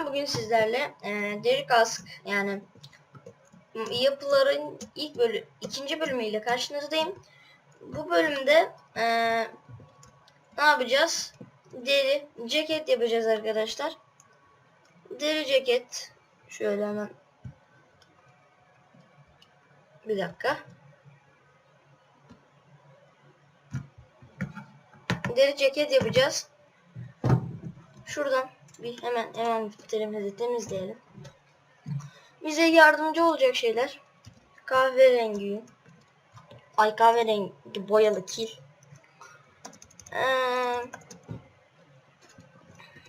Ben bugün sizlerle e, deri kask yani yapıların ilk bölü ikinci bölümüyle karşınızdayım. Bu bölümde e, ne yapacağız? Deri ceket yapacağız arkadaşlar. Deri ceket şöyle hemen bir dakika. Deri ceket yapacağız. Şuradan bir hemen hemen terimizi temizleyelim. Bize yardımcı olacak şeyler. Kahverengi. Ay kahverengi boyalı kil. Ee,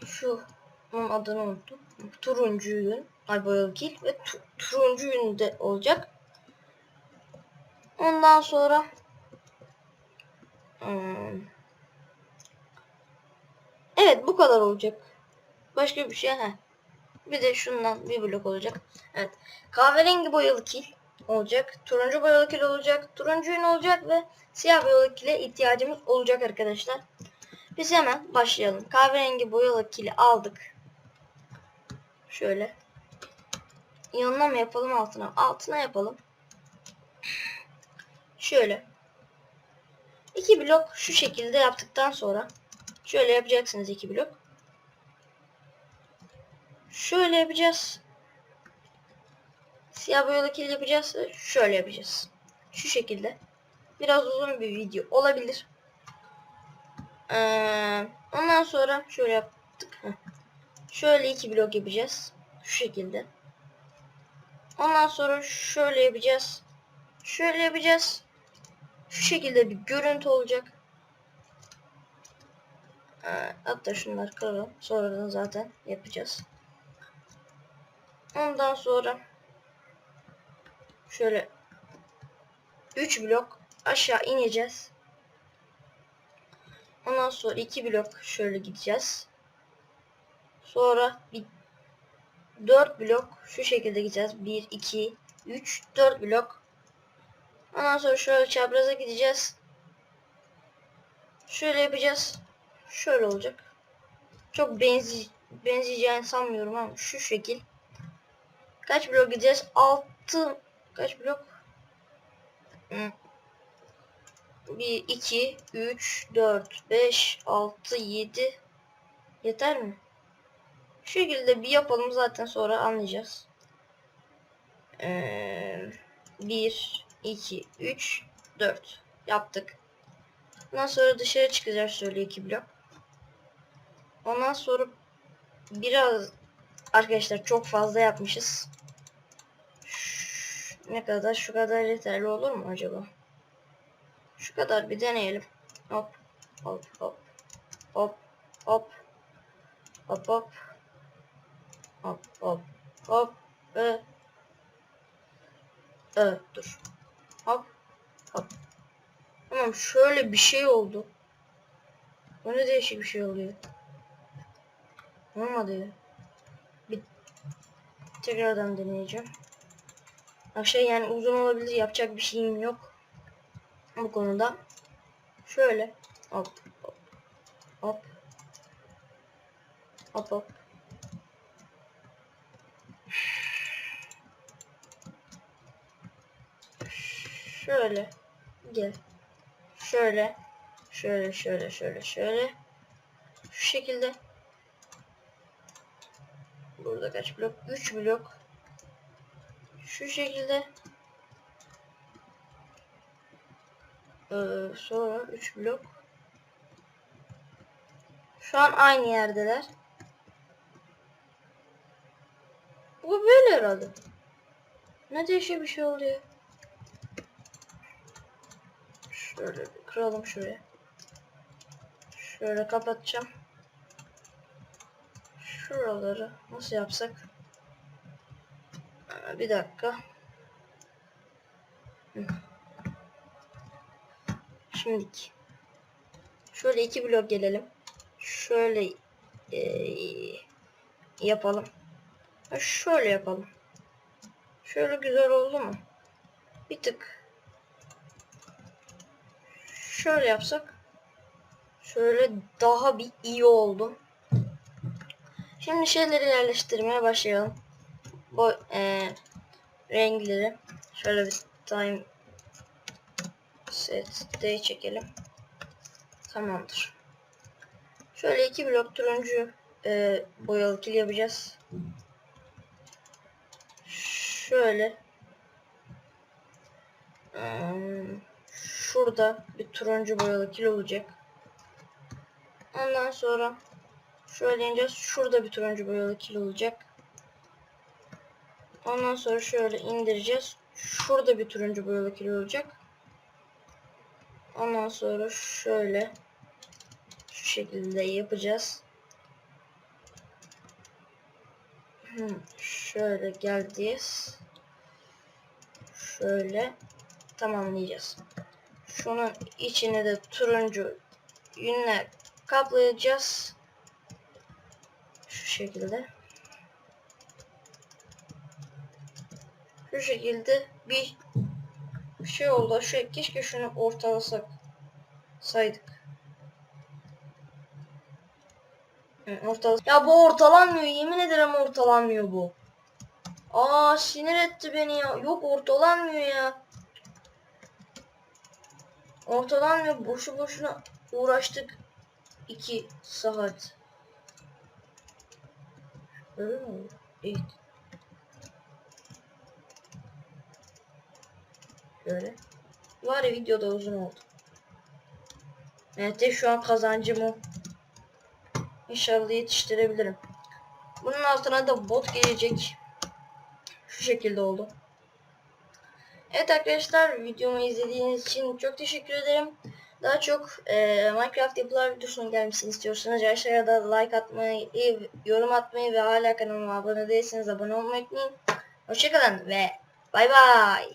şu bunun adını unuttum. Turuncu yün. Ay boyalı kil ve tu, turuncu yün de olacak. Ondan sonra hmm, Evet bu kadar olacak. Başka bir şey he. Bir de şundan bir blok olacak. Evet. Kahverengi boyalı kil olacak. Turuncu boyalı kil olacak. Turuncu yün olacak ve siyah boyalı kile ihtiyacımız olacak arkadaşlar. Biz hemen başlayalım. Kahverengi boyalı kili aldık. Şöyle. Yanına mı yapalım altına? Altına yapalım. Şöyle. İki blok şu şekilde yaptıktan sonra Şöyle yapacaksınız iki blok. Şöyle yapacağız. Siyah boyalı kil yapacağız. Şöyle yapacağız. Şu şekilde. Biraz uzun bir video olabilir. Ee, ondan sonra şöyle yaptık. Şöyle iki blok yapacağız. Şu şekilde. Ondan sonra şöyle yapacağız. Şöyle yapacağız. Şu şekilde bir görüntü olacak. Ee, hatta şunları kıralım. Sonradan zaten yapacağız. Ondan sonra şöyle 3 blok aşağı ineceğiz. Ondan sonra 2 blok şöyle gideceğiz. Sonra bir 4 blok şu şekilde gideceğiz. 1 2 3 4 blok. Ondan sonra şöyle çapraza gideceğiz. Şöyle yapacağız. Şöyle olacak. Çok benzi benzeyeceğini sanmıyorum ama şu şekil. Kaç blok gideceğiz? 6 kaç blok? 1 2 3 4 5 6 7 Yeter mi? Şu şekilde bir yapalım zaten sonra anlayacağız. Ee, 1 2 3 4 yaptık. Ondan sonra dışarı çıkacağız şöyle iki blok. Ondan sonra biraz arkadaşlar çok fazla yapmışız. Ne kadar şu kadar yeterli olur mu acaba? Şu kadar bir deneyelim. Hop hop hop hop hop hop hop hop hop hop ve evet dur hop hop tamam şöyle bir şey oldu. Bu ne değişik bir şey oluyor. Olmadı ya. Bir tekrardan deneyeceğim. Akşam yani uzun olabilir yapacak bir şeyim yok. Bu konuda. Şöyle. Hop hop. Hop. Hop hop. Şöyle. Gel. Şöyle. Şöyle şöyle şöyle şöyle. Şu şekilde. Burada kaç blok? 3 blok. Şu şekilde. Ee, sonra 3 blok. Şu an aynı yerdeler. Bu böyle herhalde. Ne değişik bir şey oluyor. Şöyle bir kıralım şuraya. Şöyle kapatacağım. Şuraları nasıl yapsak? Bir dakika. Hı. Şimdilik. Şöyle iki blok gelelim. Şöyle eee, yapalım. Şöyle yapalım. Şöyle güzel oldu mu? Bir tık. Şöyle yapsak. Şöyle daha bir iyi oldu. Şimdi şeyleri yerleştirmeye başlayalım. Bu eee renkleri şöyle bir time set day çekelim. Tamamdır. Şöyle iki blok turuncu eee boyalı kil yapacağız. Şöyle şurada bir turuncu boyalı kil olacak. Ondan sonra şöyle ineceğiz. Şurada bir turuncu boyalı kil olacak. Ondan sonra şöyle indireceğiz. Şurada bir turuncu boyalı kil olacak. Ondan sonra şöyle şu şekilde yapacağız. Hmm, şöyle geldiyiz. Şöyle tamamlayacağız. Şunun içine de turuncu yünler kaplayacağız. Şu şekilde. Şu şekilde bir şey oldu. Şu keşke şunu ortalasak saydık. Hı, Ortala ya bu ortalanmıyor. Yemin ederim ortalanmıyor bu. Aa sinir etti beni ya. Yok ortalanmıyor ya. Ortalanmıyor. Boşu boşuna uğraştık. 2 saat. Öyle. Şöyle. Var ya videoda uzun oldu. Evet şu an kazancım o. İnşallah yetiştirebilirim. Bunun altına da bot gelecek. Şu şekilde oldu. Evet arkadaşlar videomu izlediğiniz için çok teşekkür ederim. Daha çok e, Minecraft yapılar videosunun gelmesini istiyorsanız aşağıda like atmayı, yorum atmayı ve hala kanalıma abone değilseniz abone olmayı unutmayın. Hoşçakalın ve bay bay.